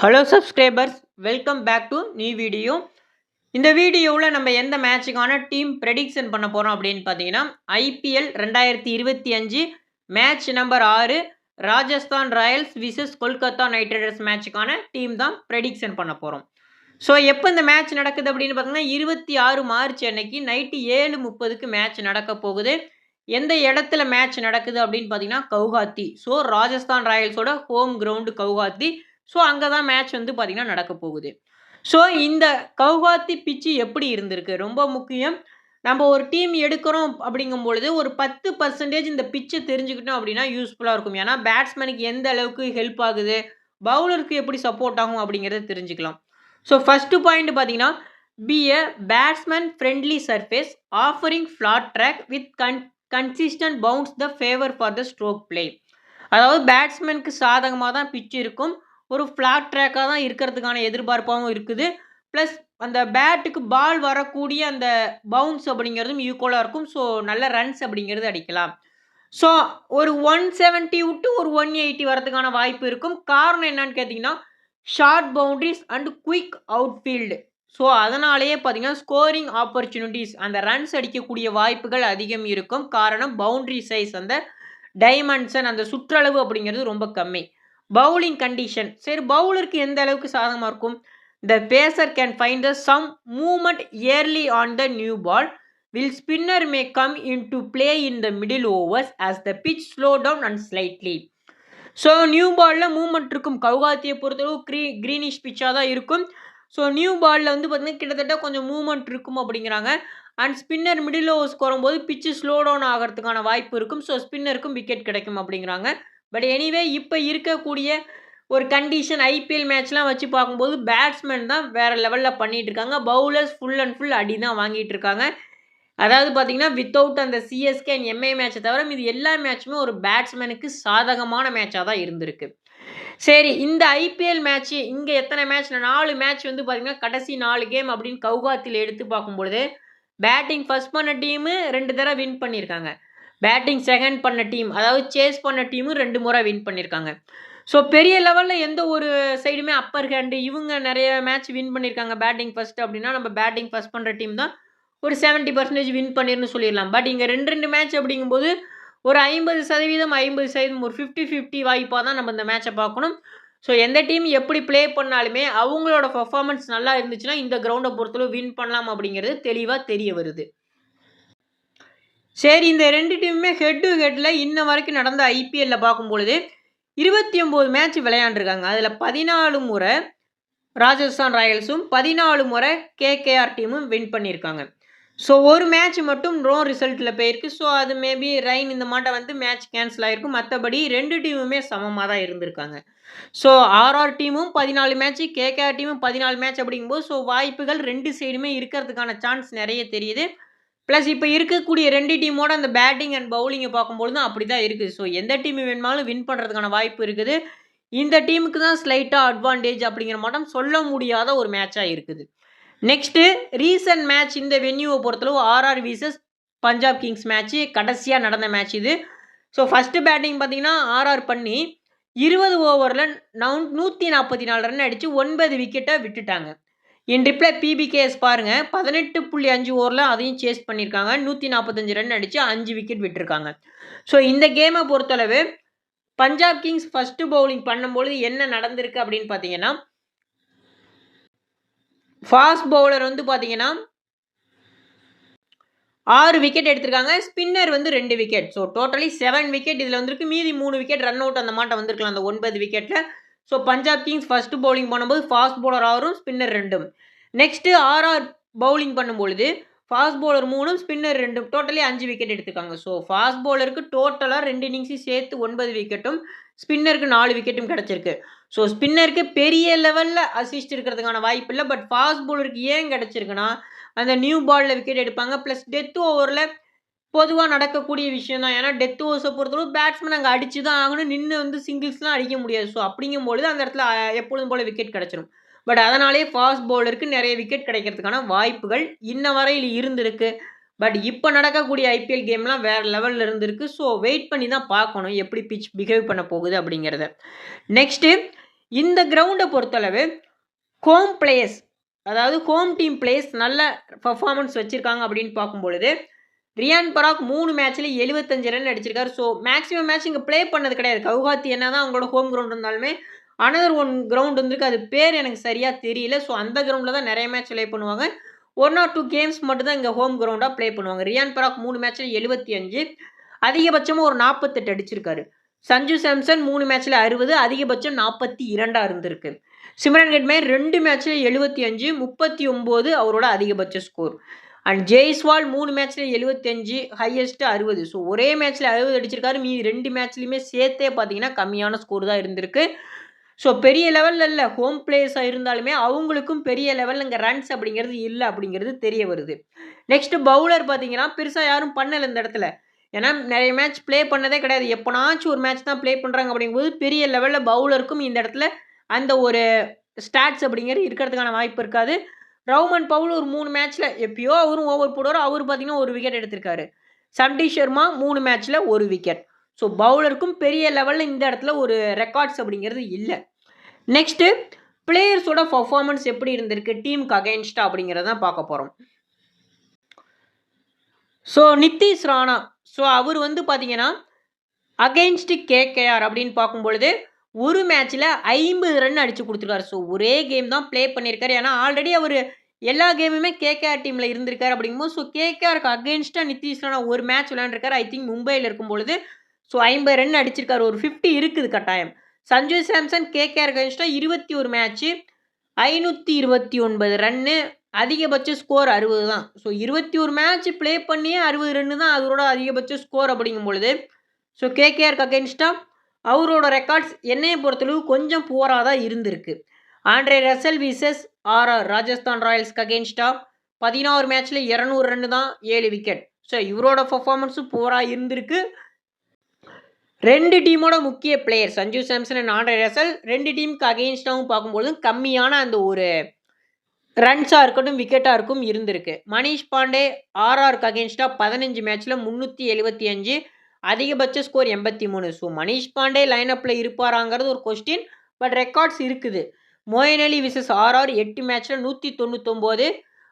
Hello subscribers welcome back to new video இந்த வீடியோவில் நம்ம எந்த மேட்சுக்கான டீம் ப்ரெடிக்ஷன் பண்ண போகிறோம் அப்படின்னு பார்த்தீங்கன்னா ஐபிஎல் ரெண்டாயிரத்தி இருபத்தி அஞ்சு மேட்ச் நம்பர் ஆறு Rajasthan Royals versus Kolkata Knight Riders மேட்சுக்கான team தான் ப்ரெடிக்ஷன் பண்ண போகிறோம் ஸோ எப்போ இந்த மேட்ச் நடக்குது அப்படின்னு பார்த்தீங்கன்னா இருபத்தி ஆறு மார்ச் அன்னைக்கு நைட்டு ஏழு முப்பதுக்கு மேட்ச் நடக்க போகுது. எந்த இடத்துல மேட்ச் நடக்குது அப்படின்னு பார்த்தீங்கன்னா கவுகாத்தி. ஸோ ராஜஸ்தான் ராயல்ஸோட ஹோம் கிரவுண்டு கவுகாத்தி. ஸோ அங்கே தான் மேட்ச் வந்து பார்த்திங்கன்னா நடக்க போகுது. ஸோ இந்த கவுகாத்தி பிச்சு எப்படி இருந்திருக்கு? ரொம்ப முக்கியம். நம்ம ஒரு டீம் எடுக்கிறோம் அப்படிங்கும் பொழுது ஒரு பத்து பர்சன்டேஜ் இந்த பிச்சை தெரிஞ்சுக்கிட்டோம் அப்படின்னா யூஸ்ஃபுல்லாக இருக்கும். ஏன்னா பேட்ஸ்மேனுக்கு எந்த அளவுக்கு ஹெல்ப் ஆகுது? பவுலருக்கு எப்படி சப்போர்ட் ஆகும் அப்படிங்கிறத தெரிஞ்சுக்கலாம். ஸோ ஃபஸ்ட்டு பாயிண்ட் பார்த்தீங்கன்னா be a batsman friendly surface offering flat track with con consistent bounce the favour for the stroke play அதாவது பேட்ஸ்மேனுக்கு சாதகமாக தான் பிச் இருக்கும். ஒரு ஃப்ளாட் ட்ராக்காக தான் இருக்கிறதுக்கான எதிர்பார்ப்பாகவும் இருக்குது. ப்ளஸ் அந்த பேட்டுக்கு பால் வரக்கூடிய அந்த பவுன்ஸ் அப்படிங்கிறதும் ஈக்குவலாக இருக்கும். ஸோ நல்ல ரன்ஸ் அப்படிங்கிறது அடிக்கலாம். ஸோ ஒரு ஒன் செவன்ட்டி விட்டு ஒரு ஒன் எயிட்டி வரதுக்கான வாய்ப்பு இருக்கும். காரணம் என்னன்னு கேட்டிங்கன்னா short boundaries and quick outfield so அதனாலேயே பார்த்தீங்கன்னா ஸ்கோரிங் ஆப்பர்ச்சுனிட்டிஸ் அந்த ரன்ஸ் அடிக்கக்கூடிய வாய்ப்புகள் அதிகம் இருக்கும். காரணம் பவுண்ட்ரி சைஸ் அந்த டைமென்ஷன் அந்த சுற்றளவு அப்படிங்கிறது ரொம்ப கம்மி. பவுலிங் கண்டிஷன் சரி பவுலருக்கு எந்த அளவுக்கு சாதகமாக இருக்கும்? The pacer can find the some movement early on the new ball will spinner may come in to play in the middle overs as the pitch slow down and slightly so new பாலில் moment இருக்கும். கவுகாத்தியை பொறுத்தளவு க்ரீ greenish பிச்சாக தான் இருக்கும். So new பாலில் வந்து பார்த்திங்கன்னா கிட்டத்தட்ட கொஞ்சம் மூமெண்ட் இருக்கும் அப்படிங்கிறாங்க. அண்ட் ஸ்பின்னர் மிடில் ஓவர்ஸ் வரும்போது பிச்சு ஸ்லோ டவுன் ஆகிறதுக்கான வாய்ப்பு இருக்கும். ஸோ ஸ்பின்னருக்கும் விக்கெட் கிடைக்கும் அப்படிங்கிறாங்க. பட் எனிவே இப்போ இருக்கக்கூடிய ஒரு கண்டிஷன் ஐபிஎல் மேட்ச்லாம் வச்சு பார்க்கும்போது பேட்ஸ்மேன் தான் வேறு லெவலில் பண்ணிகிட்டு இருக்காங்க பவுலர்ஸ் ஃபுல் அண்ட் ஃபுல் அடி தான் வாங்கிட்டு இருக்காங்க அதாவது பார்த்தீங்கன்னா வித்தவுட் அந்த சிஎஸ்கே அண்ட் எம்ஐ மேட்சை தவிர இது எல்லா மேட்சுமே ஒரு பேட்ஸ்மேனுக்கு சாதகமான மேட்சாக தான் இருந்திருக்கு. சரி இந்த ஐபிஎல் மேட்ச்சு இங்கே எத்தனை மேட்ச் நாலு மேட்ச் வந்து பார்த்திங்கன்னா கடைசி நாலு கேம் அப்படின்னு கவுகாத்தில் எடுத்து பார்க்கும்பொழுது பேட்டிங் ஃபஸ்ட் பண்ண டீமு ரெண்டு தடவை வின் பண்ணியிருக்காங்க. பேட்டிங் செகண்ட் பண்ண டீம் அதாவது சேஸ் பண்ண டீமும் ரெண்டு முறை வின் பண்ணியிருக்காங்க ஸோ பெரிய லெவலில் எந்த ஒரு சைடுமே அப்பர் ஹேண்டு இவங்க நிறைய மேட்ச் வின் பண்ணியிருக்காங்க பேட்டிங் ஃபஸ்ட் அப்படின்னா நம்ம பேட்டிங் ஃபஸ்ட் பண்ணுற டீம் தான் ஒரு செவன்ட்டி பர்சன்டேஜ் வின் பண்ணிருன்னு சொல்லிடலாம். பட் இங்கே ரெண்டு ரெண்டு மேட்ச் அப்படிங்கும்போது ஒரு ஐம்பது சதவீதம் ஐம்பது சதவீதம் ஒரு ஃபிஃப்டி ஃபிஃப்டி வாய்ப்பாக தான் நம்ம இந்த மேட்சை பார்க்கணும். ஸோ எந்த டீம் எப்படி ப்ளே பண்ணாலுமே அவங்களோட பர்ஃபார்மன்ஸ் நல்லா இருந்துச்சுன்னா இந்த கிரவுண்டை பொறுத்தளவு வின் பண்ணலாம் அப்படிங்கிறது தெளிவாக தெரிய வருது. சரி இந்த ரெண்டு டீமுமே ஹெட் டு ஹெட்டில் இன்ன வரைக்கும் நடந்த ஐபிஎல்லில் பார்க்கும்பொழுது இருபத்தி ஒம்பது மேட்ச் விளையாண்டுருக்காங்க. அதில் பதினாலு முறை ராஜஸ்தான் ராயல்ஸும் பதினாலு முறை கேகேஆர் டீமும் வின் பண்ணியிருக்காங்க. ஸோ ஒரு மேட்ச் மட்டும் ரோ ரிசல்ட்டில் போயிருக்கு. ஸோ அது மேபி ரைன் இந்த மாட்டை வந்து மேட்ச் கேன்சல் ஆகிருக்கும் மற்றபடி ரெண்டு டீமுமே சமமாக தான் இருந்திருக்காங்க. ஸோ ஆர்ஆர் டீமும் பதினாலு மேட்ச்சு கேகேஆர் டீமும் பதினாலு மேட்ச் அப்படிங்கும்போது ஸோ வாய்ப்புகள் ரெண்டு சைடுமே இருக்கிறதுக்கான சான்ஸ் நிறைய தெரியுது. ப்ளஸ் இப்போ இருக்கக்கூடிய ரெண்டு டீமோட அந்த பேட்டிங் அண்ட் பவுலிங்கை பார்க்கும்பொழுது தான் அப்படி தான் இருக்குது. ஸோ எந்த டீம் வேணுமாலும் வின் பண்ணுறதுக்கான வாய்ப்பு இருக்குது. இந்த டீமுக்கு தான் ஸ்லைட்டாக அட்வான்டேஜ் அப்படிங்கிற மட்டும் சொல்ல முடியாத ஒரு மேட்சாக இருக்குது. நெக்ஸ்ட்டு ரீசன்ட் மேட்ச் இந்த வென்யூவை பொறுத்தளவு RR versus Punjab Kings match கடைசியாக நடந்த மேட்ச் இது. ஸோ ஃபஸ்ட்டு பேட்டிங் பார்த்தீங்கன்னா ஆர்ஆர் பண்ணி இருபது ஓவரில் நவு நூற்றி நாற்பத்தி நாலு ரன் அடித்து ஒன்பது விக்கெட்டை விட்டுட்டாங்க. இன் ரிப்ளை பிபிகேஎஸ் பாருங்கள் பதினெட்டு புள்ளி அஞ்சு ஓவரில் அதையும் சேஸ் பண்ணியிருக்காங்க நூற்றி நாற்பத்தஞ்சு ரன் அடித்து அஞ்சு விக்கெட் விட்டுருக்காங்க. ஸோ இந்த கேமை பொறுத்தளவு பஞ்சாப் கிங்ஸ் ஃபஸ்ட்டு பவுலிங் பண்ணும்பொழுது என்ன நடந்திருக்கு அப்படின்னு பார்த்தீங்கன்னா ஃபாஸ்ட் பவுலர் வந்து பார்த்தீங்கன்னா ஆறு விக்கெட் எடுத்திருக்காங்க. ஸ்பின்னர் வந்து ரெண்டு wicket so totally seven wicket இதில் வந்திருக்கு. மீதி மூணு விக்கெட் ரன் அவுட் அந்த மாட்டை வந்திருக்கலாம். அந்த ஒன்பது விக்கெட்டில் so Punjab Kings first bowling பண்ணும்போது ஃபாஸ்ட் பவுலர் ஆறும் ஸ்பின்னர் ரெண்டும். நெக்ஸ்ட்டு ஆர்ஆர் பவுலிங் பண்ணும்பொழுது ஃபாஸ்ட் பவுலர் மூணும் ஸ்பின்னர் ரெண்டும். டோட்டலி அஞ்சு விக்கெட் எடுத்துக்காங்க. ஸோ ஃபாஸ்ட் பவுலருக்கு டோட்டலாக ரெண்டு இன்னிங்ஸையும் சேர்த்து ஒன்பது விக்கெட்டும் ஸ்பின்னருக்கு நாலு விக்கெட்டும் கிடச்சிருக்கு. ஸோ ஸ்பின்னருக்கு பெரிய லெவலில் அசிஸ்ட் இருக்கிறதுக்கான வாய்ப்பு இல்லை பட் ஃபாஸ்ட் பவுலருக்கு ஏன் கிடச்சிருக்குன்னா அந்த நியூ பாலில் விக்கெட் எடுப்பாங்க ப்ளஸ் டெத் ஓவரில் பொதுவாக நடக்கக்கூடிய விஷயம் தான். ஏன்னா டெத் ஓவர்ஸை பொறுத்தளவு பேட்ஸ்மேன் அங்கே அடிச்சு தான் ஆகணும். நின்று வந்து சிங்கிள்ஸ்லாம் அடிக்க முடியாது. ஸோ அப்படிங்கும்பொழுது அந்த இடத்துல எப்பொழுதும் போல் விக்கெட் கிடச்சிரும். பட் அதனாலே ஃபாஸ்ட் பவுலருக்கு நிறைய விக்கெட் கிடைக்கிறதுக்கான வாய்ப்புகள் இன்ன வரையில் இருந்திருக்கு. பட் இப்போ நடக்கக்கூடிய ஐபிஎல் கேம்லாம் வேறு லெவலில் இருந்திருக்கு. ஸோ வெயிட் பண்ணி தான் பார்க்கணும். எப்படி பிச் பிஹேவ் பண்ண போகுது அப்படிங்கிறத. நெக்ஸ்ட்டு இந்த கிரவுண்டை பொறுத்தளவு ஹோம் பிளேயர்ஸ் அதாவது ஹோம் டீம் பிளேயர்ஸ் நல்ல பர்ஃபார்மன்ஸ் வச்சுருக்காங்க அப்படின்னு பார்க்கும் பொழுது ரியான் பராக் மூணு மேட்ச்ல எழுபத்தஞ்சு ரன் அடிச்சிருக்காரு. ஸோ மேக்ஸிமம் மேட்ச் இங்கே ப்ளே பண்ணது கிடையாது. கவுஹாத்தி என்ன தான் அவங்களோட ஹோம் கிரவுண்ட் இருந்தாலுமே அனதர் ஒன் கிரவுண்ட் இருந்திருக்கு அது பேர் எனக்கு சரியாக தெரியல. ஸோ அந்த கிரவுண்டில் தான் நிறைய மேட்ச் ப்ளே பண்ணுவாங்க. ஒன் ஆர் டூ கேம்ஸ் மட்டும் தான் இங்கே ஹோம் கிரவுண்டாக ப்ளே பண்ணுவாங்க. ரியான் பராக் மூணு மேட்ச்சில் எழுபத்தி அஞ்சு அதிகபட்சமாக ஒரு நாற்பத்தெட்டு அடிச்சிருக்காரு. சஞ்சு சாம்சன் மூணு மேட்ச்சில் அறுபது அதிகபட்சம் நாற்பத்தி இரண்டாக இருந்திருக்கு. சிம்ரன் கெட்மே ரெண்டு மேட்ச்சில் எழுபத்தி அஞ்சு முப்பத்தி ஒம்பது அவரோட அதிகபட்ச ஸ்கோர் அண்ட் ஜெய்ஸ்வால் மூணு மேட்ச்சில் எழுபத்தஞ்சு ஹையஸ்ட்டு அறுபது. ஸோ ஒரே மேட்ச்சில் அறுபது அடிச்சிருக்காரு. மீ ரெண்டு மேட்ச்லையுமே சேர்த்தே பார்த்தீங்கன்னா கம்மியான ஸ்கோர் தான் இருந்திருக்கு. ஸோ பெரிய லெவலில் இல்லை. ஹோம் பிளேயர்ஸாக இருந்தாலுமே அவங்களுக்கும் பெரிய லெவலில் இங்கே ரன்ஸ் அப்படிங்கிறது இல்லை அப்படிங்கிறது தெரிய வருது. நெக்ஸ்ட் பவுலர் பார்த்தீங்கன்னா பெருசாக யாரும் பண்ணலை இந்த இடத்துல. ஏன்னா நிறைய மேட்ச் ப்ளே பண்ணதே கிடையாது. எப்போனாச்சும் ஒரு மேட்ச் தான் ப்ளே பண்ணுறாங்க அப்படிங்கும்போது பெரிய லெவலில் பவுலருக்கும் இந்த இடத்துல அந்த ஒரு ஸ்டாட்ஸ் அப்படிங்கிறது இருக்கிறதுக்கான வாய்ப்பு இருக்காது. ரவுமன் பவுல் ஒரு மூணு மேட்ச்சில் எப்பயோ அவரும் ஓவர் போடுவார். அவர் பார்த்தீங்கன்னா ஒரு விக்கெட் எடுத்திருக்காரு. சண்டி சர்மா மூணு மேட்ச்சில் ஒரு விக்கெட் ஸோ பவுலருக்கும் பெரிய லெவலில் இந்த இடத்துல ஒரு ரெக்கார்ட்ஸ் அப்படிங்கிறது இல்லை. நெக்ஸ்ட்டு பிளேயர்ஸோட பர்ஃபார்மன்ஸ் எப்படி இருந்திருக்கு? டீமுக்கு அகைன்ஸ்டா அப்படிங்கிறத தான் பார்க்க போகிறோம் ஸோ நித்திஷ் ராணா. ஸோ அவர் வந்து பார்த்தீங்கன்னா அகைன்ஸ்டு கேகேஆர் அப்படின்னு பார்க்கும் பொழுது ஒரு மேட்ச்சில் ஐம்பது ரன் அடித்து கொடுத்துருக்காரு. ஸோ ஒரே கேம் தான் ப்ளே பண்ணியிருக்காரு. ஏன்னா ஆல்ரெடி அவர் எல்லா கேமுமே கேகேஆர் டீமில் இருந்திருக்காரு அப்படிங்கும்போது ஸோ கேகேஆருக்கு அகேன்ஸ்டாக நிதிஷ் ராணா ஒரு மேட்ச் விளையாண்டுருக்காரு. ஐ திங்க் மும்பையில் இருக்கும் பொழுது ஸோ ஐம்பது ரன் அடிச்சிருக்காரு. ஒரு ஃபிஃப்டி இருக்குது கட்டாயம். சஞ்சு சாம்சன் கேகேஆர் அகேன்ஸ்டாக இருபத்தி ஒரு மேட்ச்சு ஐநூற்றி இருபத்தி ஒன்பது ரன்னு அதிகபட்ச ஸ்கோர் அறுபது தான். ஸோ இருபத்தி ஒரு மேட்ச் ப்ளே பண்ணியே அறுபது ரன்னு தான் அவரோட அதிகபட்ச ஸ்கோர் அப்படிங்கும் பொழுது ஸோ கேகேஆருக்கு அகேன்ஸ்டாக அவரோட ரெக்கார்ட்ஸ் என்னையை பொறுத்தளவு கொஞ்சம் புவராக தான் இருந்திருக்கு. Andre Russell versus RR Rajasthan ராயல்ஸ்க்கு அகேன்ஸ்டாக பதினாறு மேட்ச்சில் இரநூறு ரன்னு தான் ஏழு விக்கெட் ஸோ இவரோட பர்ஃபார்மன்ஸும் போராக இருந்திருக்கு. ரெண்டு டீமோட முக்கிய player Sanju Samson and Andre Russell ரெண்டு டீமுக்கு அகெயின்ஸ்டாகவும் பார்க்கும்போது கம்மியான அந்த ஒரு ரன்ஸாக இருக்கட்டும் விக்கெட்டாக இருக்கும் இருந்திருக்கு. மணிஷ் பாண்டே ஆர்ஆருக்கு அகேன்ஸ்டாக பதினஞ்சு மேட்ச்சில் முந்நூற்றி எழுபத்தி அஞ்சு அதிகபட்ச ஸ்கோர் எண்பத்தி மூணு. ஸோ மணிஷ் பாண்டே லைனப்பில் இருப்பாராங்கிறது ஒரு கொஸ்டின் பட் ரெக்கார்ட்ஸ் இருக்குது. மோயன் அலி விசஸ் ஆர்ஆர் எட்டு மேட்ச்சில் நூற்றி தொண்ணூத்தொம்போது.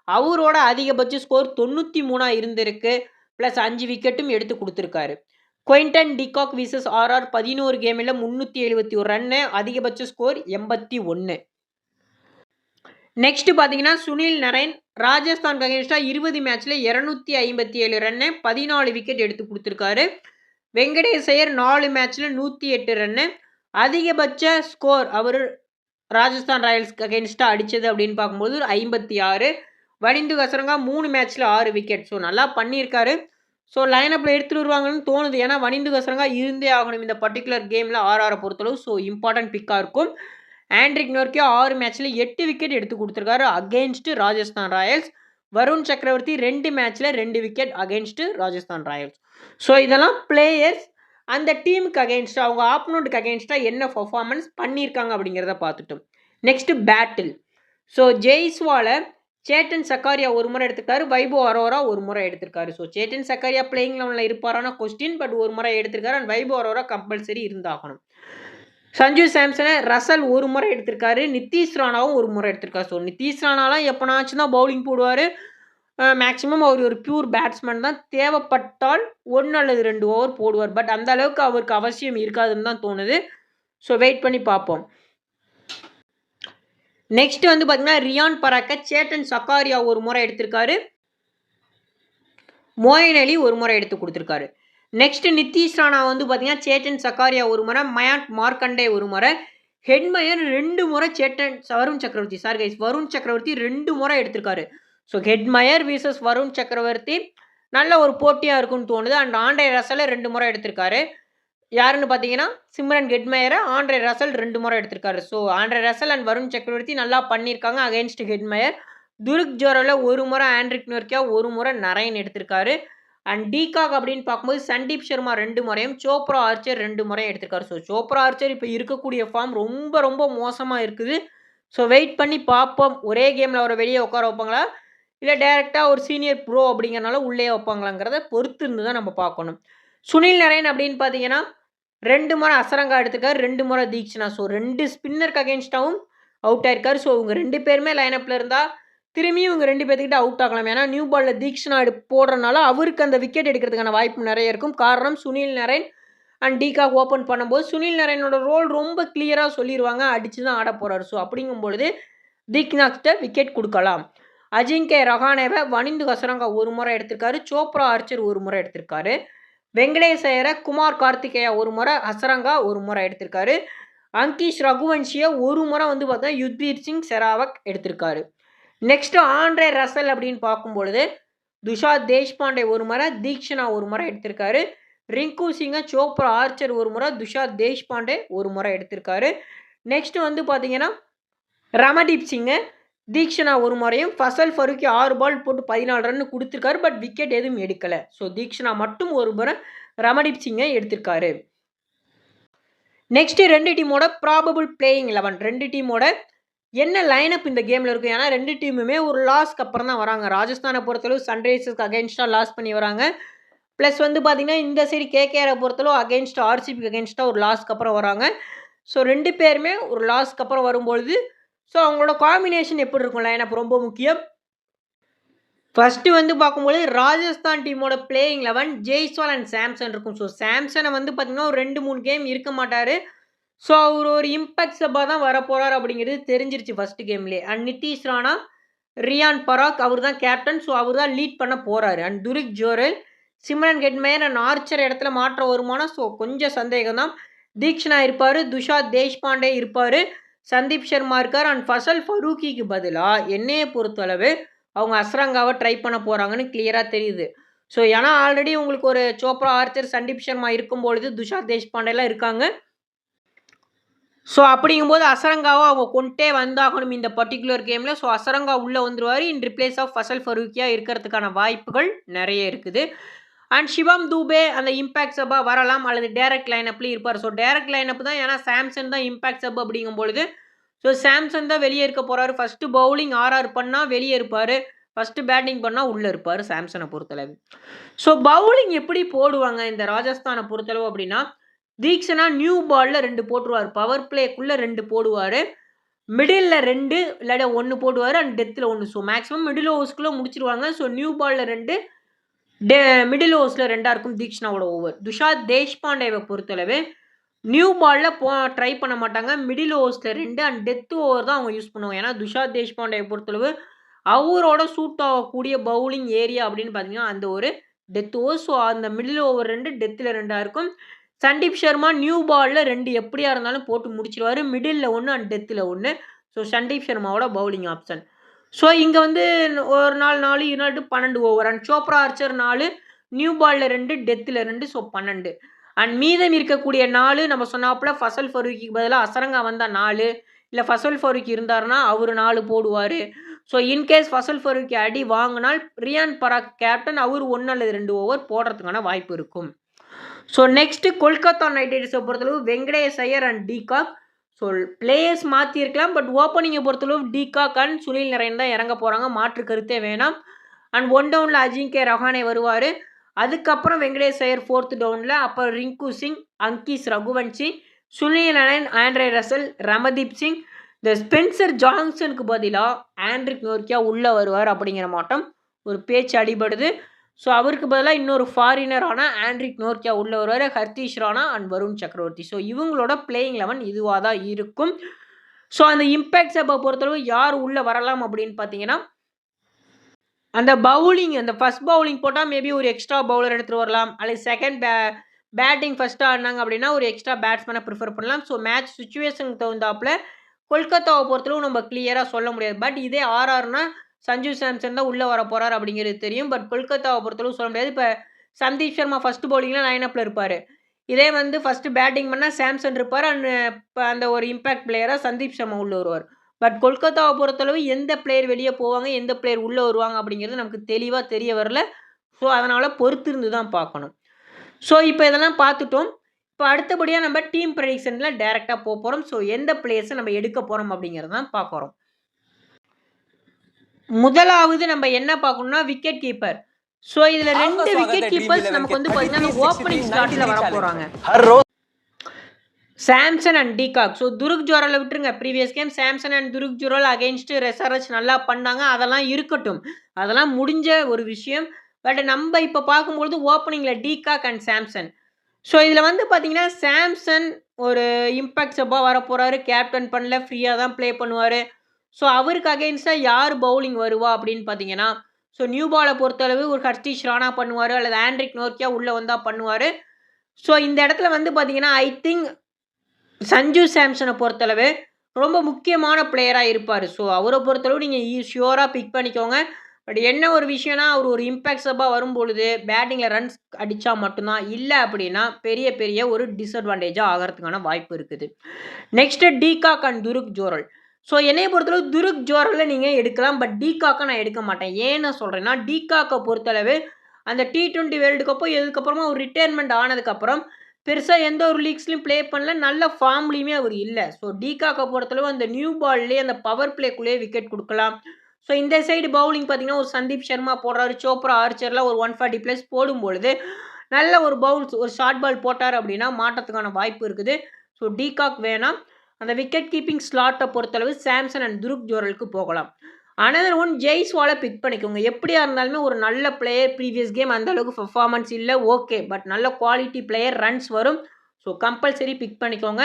அவரோட அதிகபட்ச ஸ்கோர் தொண்ணூற்றி மூணாக இருந்திருக்கு. ப்ளஸ் அஞ்சு விக்கெட்டும் எடுத்து கொடுத்துருக்காரு. குவைண்டன் டிகாக் விசஸ் ஆர்ஆர் பதினோரு கேமில் முந்நூற்றி எழுபத்தி ஒரு ரன்னு அதிகபட்ச ஸ்கோர் எண்பத்தி ஒன்று நெக்ஸ்ட் பார்த்தீங்கன்னா சுனில் நரேன் ராஜஸ்தான் அகேன்ஸ்டாக இருபது மேட்ச்சில் இரநூத்தி ஐம்பத்தி ஏழு ரன்னு பதினாலு விக்கெட் எடுத்து கொடுத்துருக்காரு. வெங்கடேஷ் ஐயர் நாலு மேட்ச்சில் நூற்றி எட்டு ரன்னு அதிகபட்ச ஸ்கோர் அவர் ராஜஸ்தான் ராயல்ஸ்க்கு அகேன்ஸ்டாக அடித்தது அப்படின்னு பார்க்கும்போது ஐம்பத்தி ஆறு வனிந்து கசரங்கா மூணு மேட்ச்சில் ஆறு விக்கெட் ஸோ நல்லா பண்ணியிருக்காரு. ஸோ லைனப்பில் எடுத்துகிட்டு வருவாங்கன்னு தோணுது. ஏன்னா வனிந்து கசரங்கா இருந்தே ஆகணும் இந்த பர்டிகுலர் கேமில் ஆறு ஆறை பொறுத்தளவு. ஸோ இம்பார்ட்டன்ட் பிக்காக இருக்கும். ஆண்ட்ரிக் நோர்க்கே ஆறு மேட்ச்சில் எட்டு விக்கெட் எடுத்து கொடுத்துருக்காரு அகெயின்ஸ்டு ராஜஸ்தான் ராயல்ஸ். வருண் சக்கரவர்த்தி ரெண்டு மேட்ச்சில் ரெண்டு wicket against Rajasthan Royals. So இதெல்லாம் பிளேயர்ஸ் அந்த டீமுக்கு அகேன்ஸ்டாக அவங்க ஆப்போனண்ட்டுக்கு அகேன்ஸ்டாக என்ன பர்ஃபார்மன்ஸ் பண்ணியிருக்காங்க அப்படிங்கிறத பார்த்துட்டோம். நெக்ஸ்ட்டு பேட்டில் ஸோ ஜெய்ஸ்வாலை சேட்டன் சக்காரியா ஒரு முறை எடுத்திருக்காரு வைபோ அரோரா ஒரு முறை எடுத்திருக்காரு. ஸோ சேட்டன் சக்காரியா பிளேயிங் லெவனில் இருப்பாரான கொஸ்டின் பட் ஒரு முறை எடுத்திருக்காரு அண்ட் வைபோ அரோரா கம்பல்சரி இருந்தாகணும். சஞ்சு சாம்சனை ரசல் ஒரு முறை எடுத்திருக்காரு நிதிஷ் ராணாவும் ஒரு முறை எடுத்திருக்காரு. ஸோ நிதிஷ் ராணாலாம் எப்போனாச்சும் தான் பவுலிங் போடுவார். மேக்ஸிமம் அவர் ஒரு பியூர் பேட்ஸ்மேன் தான். தேவைப்பட்டால் ஒன்று அல்லது ரெண்டு ஓவர் போடுவார். பட் அந்த அளவுக்கு அவருக்கு அவசியம் இருக்காதுன்னு தான் தோணுது. ஸோ வெயிட் பண்ணி பார்ப்போம். நெக்ஸ்ட் வந்து பார்த்தீங்கன்னா ரியான் பராக்க சேட்டன் சக்காரியா ஒரு முறை எடுத்திருக்காரு. மோயன் அலி ஒரு முறை எடுத்து கொடுத்துருக்காரு. நெக்ஸ்ட் நிதிஷ் ராணா வந்து பார்த்தீங்கன்னா சேட்டன் சக்காரியா ஒரு முறை மயாண்ட் மார்க்கண்டே ஒரு முறை ஹெட்மயர் ரெண்டு முறை சேட்டன் வருண் சக்கரவர்த்தி சார் கைஸ் வருண் சக்கரவர்த்தி ரெண்டு முறை எடுத்திருக்காரு. ஸோ ஹெட்மயர் விசஸ் வருண் சக்கரவர்த்தி நல்ல ஒரு போட்டியாக இருக்கும்னு தோணுது. அண்ட் ஆண்ட்ரே ரசலை ரெண்டு முறை எடுத்திருக்காரு. யாருன்னு பார்த்தீங்கன்னா சிம்ரன் ஹெட்மயரை ஆண்ட்ரே ரசல் ரெண்டு முறை எடுத்திருக்காரு. So Andre Russell and Varun Chakravarthy நல்லா பண்ணியிருக்காங்க அகைன்ஸ்ட் ஹெட்மயர் துருக் ஜோரோவில் ஒரு முறை ஆண்ட்ரிக் நோர்க்கியா ஒரு முறை நரைன் எடுத்திருக்காரு. அண்ட் டீகாக் அப்படின்னு பார்க்கும்போது சந்தீப் சர்மா ரெண்டு முறையும் சோப்ரா ஆர்ச்சர் ரெண்டு முறையும் எடுத்திருக்காரு. ஸோ சோப்ரா ஆர்ச்சர் இப்போ இருக்கக்கூடிய ஃபார்ம் ரொம்ப ரொம்ப மோசமாக இருக்குது. ஸோ வெயிட் பண்ணி பார்ப்போம். ஒரே கேமில் அவரை வெளியே உட்கார வைப்பாங்களா? இல்லை டேரெக்டாக ஒரு சீனியர் ப்ரோ அப்படிங்கிறனால உள்ளே வைப்பாங்களாங்கிறத பொறுத்து இருந்து தான் நம்ம பார்க்கணும். சுனில் நரேன் அப்படின்னு பார்த்தீங்கன்னா ரெண்டு முறை அசரங்கா எடுத்துக்கார் ரெண்டு முறை தீக்ஷனா. ஸோ ரெண்டு ஸ்பின்னருக்கு அகேன்ஸ்டாகவும் அவுட் ஆயிருக்காரு. ஸோ இவங்க ரெண்டு பேருமே லைனப்பில் இருந்தால் திரும்பியும் இவங்க ரெண்டு பேர்த்துக்கிட்ட அவுட் ஆகலாம். ஏன்னா நியூ பாலில் தீக்ஷனா எடு போடுறதுனால அவருக்கு அந்த விக்கெட் எடுக்கிறதுக்கான வாய்ப்பு நிறைய இருக்கும். காரணம் Sunil Narine and de Kock open பண்ணும்போது சுனில் நரேனோட ரோல் ரொம்ப கிளியராக சொல்லிடுவாங்க அடித்து தான் ஆட போகிறாரு ஸோ அப்படிங்கும் பொழுது விக்கெட் கொடுக்கலாம். அஜிங்கே ரஹானேவை வனிந்து கசரங்கா ஒரு முறை எடுத்திருக்காரு சோப்ரா ஆர்ச்சர் ஒரு முறை எடுத்திருக்காரு வெங்கடேசையரை குமார் கார்த்திகேயா ஒரு முறை ஹசரங்கா ஒரு முறை எடுத்திருக்காரு அங்கீஷ் ரகுவன்ஷியை ஒரு முறை வந்து பார்த்தா யுத்வீர் சிங் செராவக் எடுத்திருக்காரு. நெக்ஸ்ட்டு ஆண்ட்ரே ரசல் அப்படின்னு பார்க்கும்பொழுது துஷா தேஷ்பாண்டே ஒரு முறை தீக்ஷனா ஒரு முறை எடுத்திருக்காரு ரிங்கு சிங்கை சோப்ரா ஆர்ச்சர் ஒரு முறை துஷா தேஷ்பாண்டே ஒரு முறை எடுத்திருக்காரு. நெக்ஸ்ட்டு வந்து பார்த்தீங்கன்னா ரமதீப் சிங்கை தீக்ஷனா ஒரு முறையும் ஃபசல் ஃபருக்கி ஆறு பால் போட்டு பதினாலு ரன் கொடுத்துருக்காரு பட் விக்கெட் எதுவும் எடுக்கலை. ஸோ தீக்ஷனா மட்டும் ஒரு முறை ரமதீப் சிங்கை எடுத்திருக்காரு. நெக்ஸ்ட் ரெண்டு டீமோட ப்ராபபிள் பிளேயிங் லெவன் ரெண்டு டீமோட என்ன லைனப் இந்த கேமில் இருக்கும் ஏன்னா ரெண்டு டீமுமே ஒரு லாஸ்க்கு அப்புறம் தான் வராங்க. ராஜஸ்தானை பொறுத்தளவு சன்ரைசர்ஸ்க்கு அகேன்ஸ்டாக லாஸ் பண்ணி வராங்க. ப்ளஸ் வந்து பார்த்திங்கன்னா இந்த சைடு கேகேஆரை பொறுத்தளவு அகேன்ஸ்ட் ஆர்சிபிக்கு அகேன்ஸ்டாக ஒரு லாஸ்க்கு அப்புறம் வராங்க. ஸோ ரெண்டு பேருமே ஒரு லாஸ்க்கு அப்புறம் வரும்பொழுது ஸோ அவங்களோட காம்பினேஷன் எப்படி இருக்கும்ல எனக்கு ரொம்ப முக்கியம். ஃபஸ்ட்டு வந்து பார்க்கும்போது ராஜஸ்தான் டீமோட playing eleven Jaiswal and Samson இருக்கும். ஸோ சாம்சனை வந்து பார்த்திங்கன்னா ஒரு ரெண்டு மூணு கேம் இருக்க மாட்டார். ஸோ அவர் ஒரு இம்பேக்ட் சப்பாக தான் வரப்போகிறார் அப்படிங்கிறது தெரிஞ்சிருச்சு ஃபஸ்ட்டு கேம்லேயே அண்ட் நிதிஷ் ராணா ரியான் பராக் அவர் தான் கேப்டன் ஸோ அவர் தான் லீட் பண்ண போகிறாரு and Dhruv Jurel Shimron Hetmyer and Archer இடத்துல மாற்றம் வருமானம். ஸோ கொஞ்சம் சந்தேகம் தான் தீக்ஷனா இருப்பார். துஷா தேஷ்பாண்டே இருப்பார். சந்தீப் சர்மா இருக்கார். அண்ட் ஃபசல் ஃபரூக்கிக்கு பதிலாக என்னையை பொறுத்தளவு அவங்க அஸ்ரங்காவை ட்ரை பண்ண போகிறாங்கன்னு கிளியராக தெரியுது. ஸோ ஏன்னா ஆல்ரெடி உங்களுக்கு ஒரு சோப்ரா ஆர்ச்சர் சந்தீப் சர்மா இருக்கும்பொழுது துஷார் தேஷ்பாண்டேலாம் இருக்காங்க. ஸோ அப்படிங்கும்போது அசரங்காவை அவங்க கொண்டே வந்தாகணும் இந்த பர்டிகுலர் கேமில் ஸோ அசரங்கா உள்ளே வந்துருவார். இன் ரிப்ளேஸ் ஆஃப் ஃபசல் ஃபரூக்கியாக இருக்கிறதுக்கான வாய்ப்புகள் நிறைய இருக்குது. அண்ட் சிவம் தூபே அந்த இம்பேக்ட் சப்பாக வரலாம் அல்லது டேரக்ட் லைனப்லேயும் இருப்பார். ஸோ டேரக்ட் லைனப் தான் ஏன்னா சாம்சன் தான் இம்பாக்ட் சப் அப்படிங்கும்பொழுது ஸோ சாம்சன் தான் வெளியே இருக்க போகிறாரு ஃபஸ்ட்டு பவுலிங் ஆர்ஆர் பண்ணால் வெளியே இருப்பார். ஃபஸ்ட்டு பேட்டிங் பண்ணால் உள்ளே இருப்பார் சாம்சனை பொறுத்தளவு. ஸோ பவுலிங் எப்படி போடுவாங்க இந்த ராஜஸ்தானை பொறுத்தளவு அப்படின்னா தீக்ஷனா நியூ பாலில் ரெண்டு போட்டுருவார். பவர் பிளேக்குள்ளே ரெண்டு போடுவார். மிடில் ரெண்டு இல்லாட ஒன்று போடுவார். அண்ட் டெத்தில் ஒன்று ஸோ மேக்ஸிமம் மிடில் ஓவர்ஸ்குள்ளே முடிச்சிருவாங்க. ஸோ நியூ பாலில் ரெண்டு டே மிடில் ஓவர்ஸில் ரெண்டாக இருக்கும் தீக்ஷனாவோட ஓவர் துஷார் தேஷ்பாண்டேவை பொறுத்தளவு நியூ பாலில் போ ட்ரை பண்ண மாட்டாங்க. மிடில் ஓவர்ஸில் ரெண்டு அண்ட் டெத் ஓவர் தான் அவங்க யூஸ் பண்ணுவாங்க. ஏன்னா துஷார் தேஷ்பாண்டேவை பொறுத்தளவு அவரோட சூட் ஆகக்கூடிய பவுலிங் ஏரியா அப்படின்னு பார்த்தீங்கன்னா அந்த ஒரு டெத் ஓவர் ஸோ அந்த மிடில் ஓவர் ரெண்டு டெத்தில் ரெண்டாக இருக்கும் சந்தீப் சர்மா நியூ பாலில் ரெண்டு எப்படியா இருந்தாலும் போட்டு முடிச்சிருவார். மிடில் ஒன்று அண்ட் டெத்தில் ஒன்று ஸோ சந்தீப் சர்மாவோட பவுலிங் ஆப்ஷன் ஸோ இங்கே வந்து ஒரு நாள் நாலு இருநாட்டு பன்னெண்டு ஓவர் அண்ட் சோப்ரா ஆர்ச்சர் நாலு நியூ பாலில் ரெண்டு டெத்தில் ரெண்டு ஸோ பன்னெண்டு. அண்ட் மீதம் இருக்கக்கூடிய நாலு நம்ம சொன்னாப்புல ஃபசல் ஃபருக்கிக்கு பதிலாக அசரங்கா வந்தால் நாலு இல்லை ஃபசல் ஃபருக்கி இருந்தாருன்னா அவர் நாலு போடுவார். ஸோ இன்கேஸ் ஃபசல் ஃபருக்கி அடி வாங்கினால் ரியான் பராக் கேப்டன் அவர் ஒன்று அல்லது ரெண்டு ஓவர் போடுறதுக்கான வாய்ப்பு இருக்கும். ஸோ நெக்ஸ்ட்டு கொல்கத்தா நைட் ரைடர்ஸை பொறுத்தளவு Venkatesh Iyer and de Kock so players மாற்றியிருக்கலாம் but ஓப்பனிங்கை பொறுத்தளவு டீகா கான் சுனில் நரேன் தான் இறங்க போகிறாங்க மாற்று கருத்தே வேணாம். அண்ட் ஒன் டவுனில் அஜிங்கே ரஹானே வருவார். அதுக்கப்புறம் வெங்கடேஷ் ஐயர் ஃபோர்த் டவுனில் அப்புறம் ரிங்கு சிங் அங்கீஸ் ரகுவன்சி சுனில் நரேன் ஆண்ட்ரே ரசல் ரமதீப் சிங் இந்த ஸ்பென்சர் ஜான்சனுக்கு பதிலாக ஆண்ட்ரிக் நோர்க்கியா உள்ளே வருவார் அப்படிங்கிற மாட்டம் ஒரு பேச்சு அடிபடுது. ஸோ அவருக்கு பதிலாக இன்னொரு ஃபாரினரான ஆண்ட்ரிக் நோர்க்கியா உள்ள வருவார். ஹர்தீஷ் ராணா அண்ட் வருண் சக்கரவர்த்தி. ஸோ இவங்களோட பிளேயிங் லெவன் இதுவாக தான் இருக்கும். ஸோ அந்த இம்பேக்ட் சப்பை பொறுத்தளவு யார் உள்ளே வரலாம் அப்படின்னு பார்த்தீங்கன்னா அந்த பவுலிங் அந்த ஃபஸ்ட் பவுலிங் போட்டால் மேபி ஒரு எக்ஸ்ட்ரா பவுலர் எடுத்துகிட்டு வரலாம். அல்லது செகண்ட் பே பேட்டிங் ஃபஸ்ட்டாக ஆடினாங்க அப்படின்னா ஒரு எக்ஸ்ட்ரா பேட்ஸ்மேனை ப்ரிஃபர் பண்ணலாம். ஸோ மேட்ச் சுச்சுவேஷனுக்கு தகுந்தாப்பில் கொல்கத்தாவை பொறுத்தளவு நம்ம கிளியராக சொல்ல முடியாது. பட் இதே ஆர்ஆர்னால் சஞ்சு சாம்சன் தான் உள்ளே வர போகிறார் அப்படிங்கிறது தெரியும். பட் கொல்கத்தாவை பொறுத்தளவு சொல்ல முடியாது. இப்போ சந்தீப் சர்மா ஃபஸ்ட்டு பவுலிங்லாம் லைனப்பில் இருப்பார். இதே வந்து ஃபஸ்ட்டு பேட்டிங் பண்ணால் சாம்சன் இருப்பார். அண்ட் இப்போ அந்த ஒரு இம்பேக்ட் பிளேயராக சந்தீப் சர்மா உள்ளே வருவார். பட் கொல்கத்தாவை பொறுத்தளவு எந்த பிளேயர் வெளியே போவாங்க எந்த பிளேயர் உள்ளே வருவாங்க அப்படிங்கிறது நமக்கு தெளிவாக தெரிய வரல. ஸோ அதனால் பொறுத்திருந்து தான் பார்க்கணும். ஸோ இப்போ இதெல்லாம் பார்த்துட்டோம். இப்போ அடுத்தபடியாக நம்ம டீம் ப்ரெடிக்ஷனில் டேரெக்டாக போக போகிறோம் ஸோ எந்த பிளேயர்ஸை நம்ம எடுக்க போகிறோம் அப்படிங்கிறது தான் பார்க்குறோம் முதலாவது நம்ம என்ன பார்க்கணும்னா விக்கெட் கீப்பர் ஸோ இதில் ரெண்டு விக்கெட் கீப்பர்ஸ் நமக்கு வந்து பார்த்தீங்கன்னா ஓப்பனிங் ஸ்டார்ட்ல வர போறாங்க. Samson and de Kock so Dhruv ஜோரலை விட்டுருங்க. Previous game Samson and Dhruv Jurel against ரெசரச் நல்லா பண்ணாங்க. அதெல்லாம் இருக்கட்டும். அதெல்லாம் முடிஞ்ச ஒரு விஷயம். பட் நம்ம இப்போ பார்க்கும்பொழுது ஓப்பனிங்கில் டிகாக் அண்ட் சாம்சன் ஸோ இதில் வந்து பார்த்தீங்கன்னா சாம்சன் ஒரு இம்பாக்ட் சப்பாக வர போகிறாரு கேப்டன் பண்ணல. ஃப்ரீயாக தான் ப்ளே பண்ணுவார். ஸோ அவருக்கு அகெயின்ஸ்டாக யார் பவுலிங் வருவா அப்படின்னு பார்த்தீங்கன்னா ஸோ நியூ பாலை பொறுத்தளவு ஒரு ஹர்ஷீஷ் ராணா பண்ணுவார் அல்லது ஆண்ட்ரிக் நோர்க்கியா உள்ளே வந்தால் பண்ணுவார். ஸோ இந்த இடத்துல வந்து பார்த்தீங்கன்னா ஐ திங்க் சஞ்சு சாம்சனை பொறுத்தளவு ரொம்ப முக்கியமான பிளேயராக இருப்பார். ஸோ அவரை பொறுத்தளவு நீங்கள் ஷியோராக பிக் பண்ணிக்கோங்க. பட் என்ன ஒரு விஷயம்னா அவர் ஒரு இம்பேக்ட் சப்பாக வரும்பொழுது பேட்டிங்கில் ரன்ஸ் அடித்தா மட்டும்தான். இல்லை அப்படின்னா பெரிய பெரிய ஒரு டிஸ்அட்வான்டேஜாக ஆகிறதுக்கான வாய்ப்பு இருக்குது. Next de Kock and Dhruv Jurel. So என்னையை பொறுத்தளவு துருக் ஜோரில் நீங்கள் எடுக்கலாம் பட் டீகாக்கை நான் எடுக்க மாட்டேன். ஏன்னு சொல்கிறேன்னா டீகாக்கை பொறுத்தளவு அந்த டி ட்வெண்ட்டி வேர்ல்டு கப்போ இதுக்கப்புறமா ஒரு ரிட்டையர்மெண்ட் ஆனதுக்கப்புறம் பெருசாக எந்த ஒரு லீக்ஸ்லையும் ப்ளே பண்ணல நல்ல ஃபார்ம்லேயுமே அவர் இல்லை. ஸோ டீகாக்கை பொறுத்தளவு அந்த நியூ பால்லேயே அந்த பவர் பிளேக்குள்ளேயே விக்கெட் கொடுக்கலாம். ஸோ இந்த சைடு பவுலிங் பார்த்தீங்கன்னா ஒரு சந்தீப் சர்மா போடுறாரு சோப்ரா ஆர்ச்சர்லாம் ஒரு ஒன் ஃபார்ட்டி ப்ளஸ் போடும்பொழுது நல்ல ஒரு பவுல்ஸ் ஒரு ஷார்ட் பால் போட்டார் அப்படின்னா மாட்டத்துக்கான வாய்ப்பு இருக்குது. ஸோ டீகாக் வேணாம். அந்த விக்கெட் கீப்பிங் ஸ்லாட்டை பொறுத்தளவு சாம்சன் அண்ட் துருக் ஜோரலுக்கு போகலாம். அனதர் ஒன் ஜெய்ஸ்வாலை பிக் பண்ணிக்கோங்க. எப்படியா இருந்தாலுமே ஒரு நல்ல பிளேயர் ப்ரீவியஸ் கேம் அந்த அளவுக்கு பர்ஃபார்மன்ஸ் இல்லை ஓகே பட் நல்ல குவாலிட்டி பிளேயர் ரன்ஸ் வரும். ஸோ கம்பல்சரி பிக் பண்ணிக்கோங்க.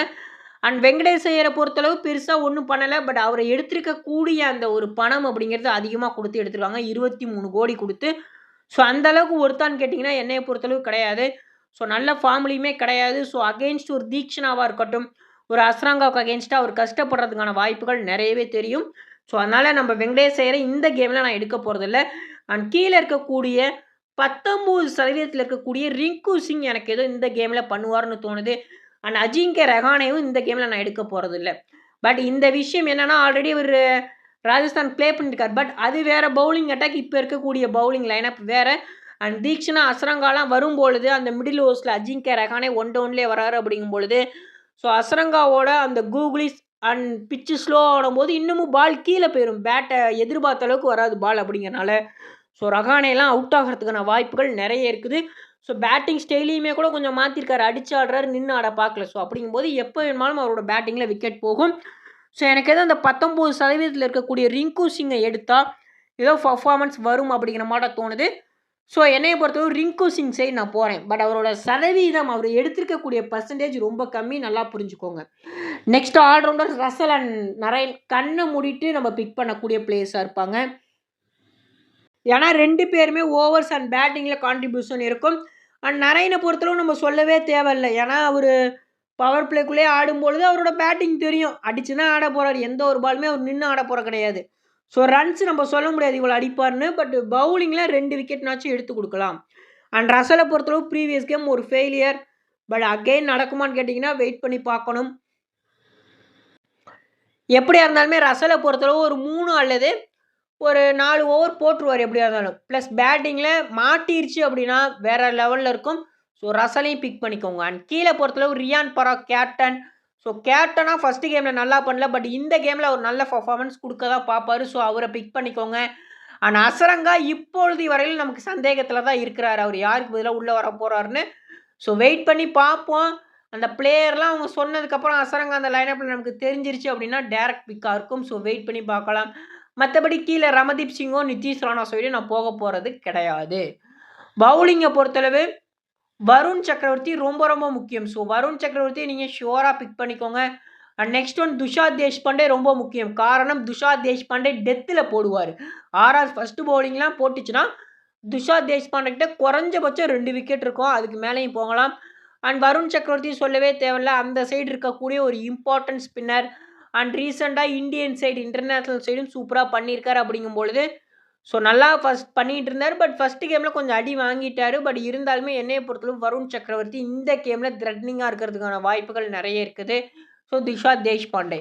அண்ட் வெங்கடேஷ் ஐயரை பொறுத்தளவு பெருசாக ஒன்றும் பண்ணலை. பட் அவரை எடுத்திருக்கக்கூடிய அந்த ஒரு பணம் அப்படிங்கிறது அதிகமாக கொடுத்து எடுத்துருவாங்க இருபத்தி மூணு கோடி கொடுத்து. ஸோ அந்த அளவுக்கு ஒருத்தான்னு கேட்டிங்கன்னா என்னையை பொறுத்தளவு கிடையாது. ஸோ நல்ல ஃபார்ம்லேயுமே கிடையாது. ஸோ அகெயின்ஸ்ட் ஒரு தீக்ஷனாவாக இருக்கட்டும். ஒரு அஸ்ராங்காவுக்கு அகேன்ஸ்டாக அவர் கஷ்டப்படுறதுக்கான வாய்ப்புகள் நிறையவே தெரியும். ஸோ அதனால் நம்ம வெங்கடேஷ் இந்த கேமில் நான் எடுக்க போகிறதில்ல அண்ட் கீழே இருக்கக்கூடிய பத்தொம்போது சதவீதத்தில் இருக்கக்கூடிய ரிங்கு சிங் எனக்கு ஏதோ இந்த கேமில் பண்ணுவார்னு தோணுது. அண்ட் அஜிங்கே ரஹானேவும் இந்த கேமில் நான் எடுக்க போகிறதில்ல பட் இந்த விஷயம் என்னென்னா ஆல்ரெடி ஒரு ராஜஸ்தான் ப்ளே பண்ணியிருக்கார் பட் அது வேறு பவுலிங் அட்டாக் இப்போ இருக்கக்கூடிய பவுலிங் லைனப் வேறு. அண்ட் தீக்ஷனா அஸ்ரங்காலாம் வரும்பொழுது அந்த மிடில் ஓவர்ஸில் அஜிங்கே ரஹானே ஒன் டவுன்லேயே வராரு அப்படிங்கும் பொழுது ஸோ அசரங்காவோட அந்த கூகுளிஸ் அண்ட் பிச்சு ஸ்லோ ஆடும்போது இன்னமும் பால் கீழே போயிடும் பேட்டை எதிர்பார்த்த அளவுக்கு வராது பால் அப்படிங்கிறனால. ஸோ ரஹானேலாம் அவுட் ஆகிறதுக்கான வாய்ப்புகள் நிறைய இருக்குது. ஸோ பேட்டிங் ஸ்டைலையுமே கூட கொஞ்சம் மாற்றிருக்காரு அடிச்சு ஆடுறாரு நின்று ஆட பார்க்கல. ஸோ அப்படிங்கும்போது எப்போ வேணுமாலும் அவரோட பேட்டிங்கில் விக்கெட் போகும். ஸோ எனக்கு எதுவும் அந்த பத்தொம்போது சதவீதத்தில் இருக்கக்கூடிய ரிங்கு சிங்கை எடுத்தால் ஏதோ பர்ஃபார்மன்ஸ் வரும் அப்படிங்கிற மாதிரி தோணுது. ஸோ என்னையை பொறுத்தவரை ரிங்கு சிங் சைடு நான் போகிறேன் பட் அவரோட சதவீதம் அவர் எடுத்திருக்கக்கூடிய பர்சன்டேஜ் ரொம்ப கம்மி. நல்லா புரிஞ்சுக்கோங்க. Next all rounder Russell and Narine கண்ணை மூடிட்டு நம்ம பிக் பண்ணக்கூடிய பிளேயர்ஸாக இருப்பாங்க. ஏன்னா ரெண்டு பேருமே ஓவர்ஸ் அண்ட் பேட்டிங்கில் கான்ட்ரிபியூஷன் இருக்கும். அண்ட் நரைனை பொறுத்தளவு நம்ம சொல்லவே தேவையில்லை. ஏன்னா அவர் பவர் பிளேக்குள்ளேயே ஆடும்பொழுது அவரோட பேட்டிங் தெரியும். அடிச்சு தான் ஆட போகிறார் எந்த ஒரு பாலுமே அவர் நின்று ஆட போகிற கிடையாது. ஸோ ரன்ஸ் நம்ம சொல்ல முடியாது இவ்வளோ அடிப்பார்னு பட் பவுலிங்கில் ரெண்டு விக்கெட்னாச்சும் எடுத்து கொடுக்கலாம். அண்ட் ரசலை பொறுத்தளவு ப்ரீவியஸ் கேம் ஒரு ஃபெயிலியர் பட் அகெயின் நடக்குமான்னு கேட்டிங்கன்னா வெயிட் பண்ணி பார்க்கணும். எப்படியா இருந்தாலுமே ரசலை பொறுத்தளவு ஒரு மூணு அல்லது ஒரு நாலு ஓவர் போட்டுருவார் எப்படியா இருந்தாலும். ப்ளஸ் பேட்டிங்கில் மாட்டிருச்சு அப்படின்னா வேறு லெவலில் இருக்கும். ஸோ ரசலையும் பிக் பண்ணிக்கோங்க. அண்ட் கீழே பொறுத்தளவு ரியான் பராக் கேப்டன் ஸோ கேப்டனாக ஃபஸ்ட்டு கேமில் நல்லா பண்ணல பட் இந்த கேமில் அவர் நல்ல பர்ஃபார்மன்ஸ் கொடுக்க தான் பார்ப்பார். ஸோ அவரை பிக் பண்ணிக்கோங்க. ஆனால் அசரங்கா இப்பொழுது வரையிலும் நமக்கு சந்தேகத்தில் தான் இருக்கிறார். அவர் யாருக்கு பதிலாக உள்ளே வர போகிறாருன்னு ஸோ வெயிட் பண்ணி பார்ப்போம். அந்த பிளேயர்லாம் அவங்க சொன்னதுக்கப்புறம் அசரங்கா அந்த லைனப்பில் நமக்கு தெரிஞ்சிருச்சு அப்படின்னா டேரக்ட் பிக்காக இருக்கும். ஸோ வெயிட் பண்ணி பார்க்கலாம். மற்றபடி கீழே ரமதீப் சிங்கோ நிதிஷ் ராணா சைடு நான் போக போகிறது கிடையாது. பவுலிங்கை பொறுத்தளவு வருண் சக்கரவர்த்தி ரொம்ப ரொம்ப முக்கியம் ஸோ வருண் சக்கரவர்த்தி நீங்கள் ஷுவராக பிக் பண்ணிக்கோங்க. And next one Tushar Deshpande ரொம்ப முக்கியம் காரணம் துஷா தேஷ்பாண்டே டெத்தில் போடுவார். ஆர்ஆர் ஃபஸ்ட்டு பவுலிங்லாம் போட்டுச்சுன்னா துஷா தேஷ்பாண்டே குறைஞ்சபட்சம் ரெண்டு விக்கெட் இருக்கும். அதுக்கு மேலேயும் போகலாம். அண்ட் வருண் சக்கரவர்த்தி சொல்லவே தேவையில்ல. அந்த சைடு இருக்கக்கூடிய ஒரு இம்பார்ட்டன்ட் ஸ்பின்னர் அண்ட் ரீசெண்டாக இந்தியன் சைடு இன்டர்நேஷ்னல் சைடும் சூப்பராக பண்ணியிருக்காரு அப்படிங்கும் பொழுது ஸோ நல்லா ஃபஸ்ட் பண்ணிகிட்டு இருந்தார். பட் ஃபஸ்ட்டு கேமில் கொஞ்சம் அடி வாங்கிட்டார். பட் இருந்தாலுமே என்னையை பொறுத்தளவு வருண் சக்கரவர்த்தி இந்த கேமில் த்ரெட்னிங்காக இருக்கிறதுக்கான வாய்ப்புகள் நிறைய இருக்குது. So Tushar Deshpande.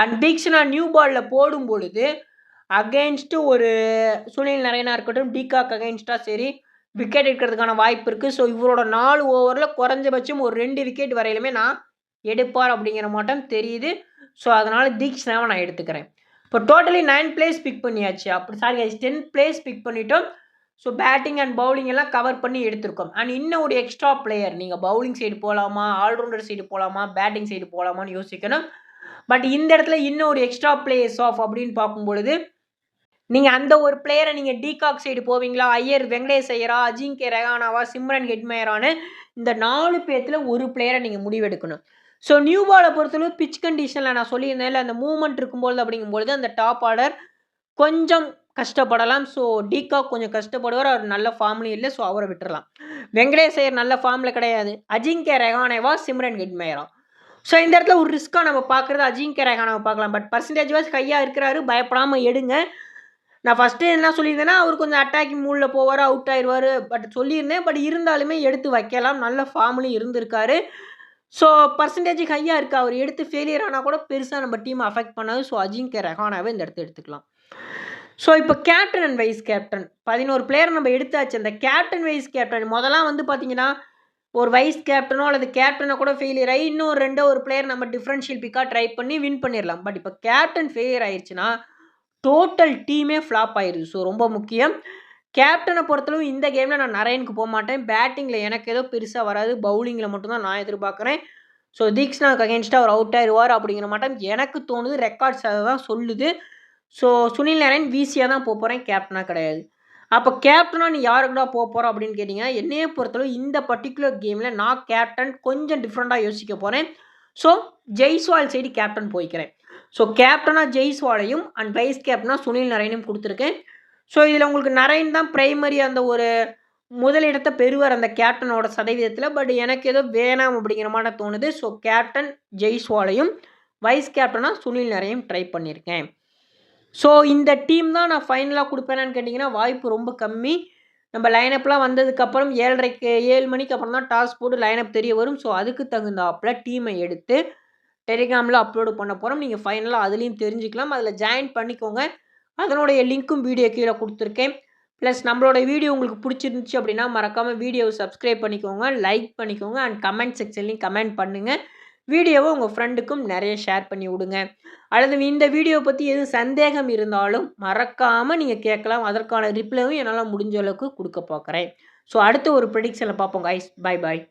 And Theekshana new பாலில் போடும் பொழுது அகெயின்ஸ்ட்டு ஒரு சுனில் நரேனா இருக்கட்டும் டிகாக் அகெயின்ஸ்டாக சரி விக்கெட் எடுக்கிறதுக்கான வாய்ப்பு இருக்குது ஸோ இவரோட நாலு ஓவரில் குறைஞ்சபட்சம் ஒரு ரெண்டு விக்கெட் வரையிலுமே நான் எடுப்பார் அப்படிங்கிற மாட்டம் தெரியுது. ஸோ அதனால் தீக்ஷனாவை நான் எடுத்துக்கிறேன். இப்போ டோட்டலி நைன் பிளேஸ் பிக் பண்ணியாச்சு. அப்படி சாரி டென் பிளேஸ் பிக் பண்ணிட்டோம். ஸோ பேட்டிங் அண்ட் பவுலிங் எல்லாம் கவர் பண்ணி எடுத்திருக்கோம். அண்ட் இன்னும் ஒரு எக்ஸ்ட்ரா பிளேயர் நீங்கள் பவுலிங் சைடு போகலாமா ஆல்ரவுண்டர் சைடு போகலாமா பேட்டிங் சைடு போகலாமான்னு யோசிக்கணும். பட் இந்த இடத்துல இன்னும் ஒரு எக்ஸ்ட்ரா பிளேயர்ஸ் ஆஃப் அப்படின்னு பார்க்கும் பொழுது நீங்கள் அந்த ஒரு பிளேயரை நீங்கள் டீகாக் சைடு போவீங்களா ஐயர் வெங்கடேஷ் ஐயரா அஜிங்கே ரெகானாவா சிம்ரன் ஹெட்மேயரானு இந்த நாலு பேர்த்தில் ஒரு பிளேயரை நீங்கள் முடிவெடுக்கணும். ஸோ நியூ பாலை பொறுத்தளவு பிச் கண்டிஷனில் நான் சொல்லியிருந்தேன் இல்லை அந்த மூமெண்ட் இருக்கும்போது அப்படிங்கும்பொழுது அந்த டாப் ஆர்டர் கொஞ்சம் கஷ்டப்படலாம். ஸோ டீகாக் கொஞ்சம் கஷ்டப்படுவார். அவர் நல்ல ஃபார்ம்லையும் இல்லை ஸோ அவரை விட்டுறலாம். வெங்கடேஷ் ஐயர் நல்ல ஃபார்மில் கிடையாது. அஜிங்கே ரெகானேவா சிம்ரன் ஹெட்மேயரா ஸோ இந்த இடத்துல ஒரு ரிஸ்க்காக நம்ம பார்க்குறது அஜிங்கே ரெகானாவை பார்க்கலாம். பட் பர்சன்டேஜ் வாஸ் கையாக இருக்கிறாரு. பயப்படாமல் எடுங்க. நான் ஃபஸ்ட்டு என்ன சொல்லியிருந்தேன்னா அவர் கொஞ்சம் அட்டாக்கிங் மூலில் போவார் அவுட் ஆயிடுவார் பட் சொல்லியிருந்தேன். பட் இருந்தாலுமே எடுத்து வைக்கலாம். நல்ல ஃபார்ம்லையும் இருந்திருக்காரு. ஸோ பர்சன்டேஜ் ஹையாக இருக்குது அவர் எடுத்து ஃபெயிலியர் ஆனால் கூட பெருசாக நம்ம டீம் அஃபெக்ட் பண்ணாது. ஸோ அஜிங்க ரெஹானாவே இந்த இடத்த எடுத்துக்கலாம். ஸோ இப்போ கேப்டன் அண்ட் வைஸ் கேப்டன் பதினோரு பிளேயர் நம்ம எடுத்தாச்சு. அந்த கேப்டன் வைஸ் கேப்டன் முதலாம் வந்து பார்த்தீங்கன்னா ஒரு வைஸ் கேப்டனோ அல்லது கேப்டனோ கூட ஃபெயிலியர் ஆகி இன்னும் ரெண்டோ ஒரு பிளேயர் நம்ம டிஃப்ரென்ஷியல் பிக்காக ட்ரை பண்ணி வின் பண்ணிடலாம் பட் இப்போ கேப்டன் ஃபெயிலியர் ஆயிடுச்சுன்னா டோட்டல் டீமே ஃப்ளாப் ஆயிடுது ஸோ ரொம்ப முக்கியம். கேப்டனை பொறுத்தளவு இந்த கேமில் நான் நரேனுக்கு போக மாட்டேன். பேட்டிங்கில் எனக்கு ஏதோ பெருசாக வராது. பவுலிங்கில் மட்டும்தான் நான் எதிர்பார்க்குறேன். ஸோ தீக்ஷ்னாக்கு அகேன்ஸ்டாக அவர் அவுட் ஆயிடுவார் அப்படிங்கிற மாட்டம் எனக்கு தோணுது. ரெக்கார்ட்ஸ் அதை தான் சொல்லுது. ஸோ சுனில் நாராயண் வீசியாக தான் போக போகிறேன் கேப்டனாக கிடையாது. அப்போ கேப்டனாக நீ யாருக்குடா போக போகிறோம் அப்படின்னு கேட்டிங்கன்னா என்னையே பொறுத்தளவு இந்த பர்டிகுலர் கேமில் நான் கேப்டன் கொஞ்சம் டிஃப்ரெண்ட்டாக யோசிக்க போகிறேன் ஸோ ஜெய்ஸ்வால் சைடு கேப்டன் போய்க்கிறேன். ஸோ கேப்டனாக ஜெய்ஸ்வாலையும் அண்ட் வைஸ் கேப்டனாக சுனில் நரேனும் கொடுத்துருக்கேன். ஸோ இதில் உங்களுக்கு நரேன் தான் பிரைமரி அந்த ஒரு முதலிடத்தை பெறுவார் அந்த கேப்டனோட சதவீதத்தில். பட் எனக்கு ஏதோ வேணாம் அப்படிங்கிற மாதிரி தோணுது. ஸோ கேப்டன் ஜெய்ஸ்வாலையும் வைஸ் கேப்டனாக சுனில் நரையும் ட்ரை பண்ணியிருக்கேன் ஸோ இந்த டீம் தான் நான் ஃபைனலாக கொடுப்பேனான்னு கேட்டிங்கன்னா வாய்ப்பு ரொம்ப கம்மி. நம்ம லைனப்லாம் வந்ததுக்கப்புறம் ஏழரைக்கு ஏழு மணிக்கு அப்புறம் தான் டாஸ் போட்டு லைனப் தெரிய வரும். ஸோ அதுக்கு தகுந்தாப்பில் டீமை எடுத்து டெலிகிராமில் அப்லோடு பண்ண போகிறோம் நீங்கள் ஃபைனலாக அதுலேயும் தெரிஞ்சுக்கலாம். அதில் ஜாயின் பண்ணிக்கோங்க. அதனுடைய லிங்க்கும் வீடியோ கீழே கொடுத்துருக்கேன். ப்ளஸ் நம்மளோட வீடியோ உங்களுக்கு பிடிச்சிருந்துச்சு அப்படின்னா மறக்காமல் வீடியோவை சப்ஸ்கிரைப் பண்ணிக்கோங்க லைக் பண்ணிக்கோங்க அண்ட் கமெண்ட் செக்ஷன்லையும் கமெண்ட் பண்ணுங்கள் வீடியோவை உங்கள் ஃப்ரெண்டுக்கும் நிறைய ஷேர் பண்ணி விடுங்க. அல்லது இந்த வீடியோவை பற்றி எதுவும் சந்தேகம் இருந்தாலும் மறக்காமல் நீங்கள் கேட்கலாம். அதற்கான ரிப்ளையும் என்னால் முடிஞ்ச அளவுக்கு கொடுக்க பார்க்குறேன் ஸோ அடுத்த ஒரு ப்ரெடிக்ஷனில் பார்ப்போம் கைஸ் பை பாய்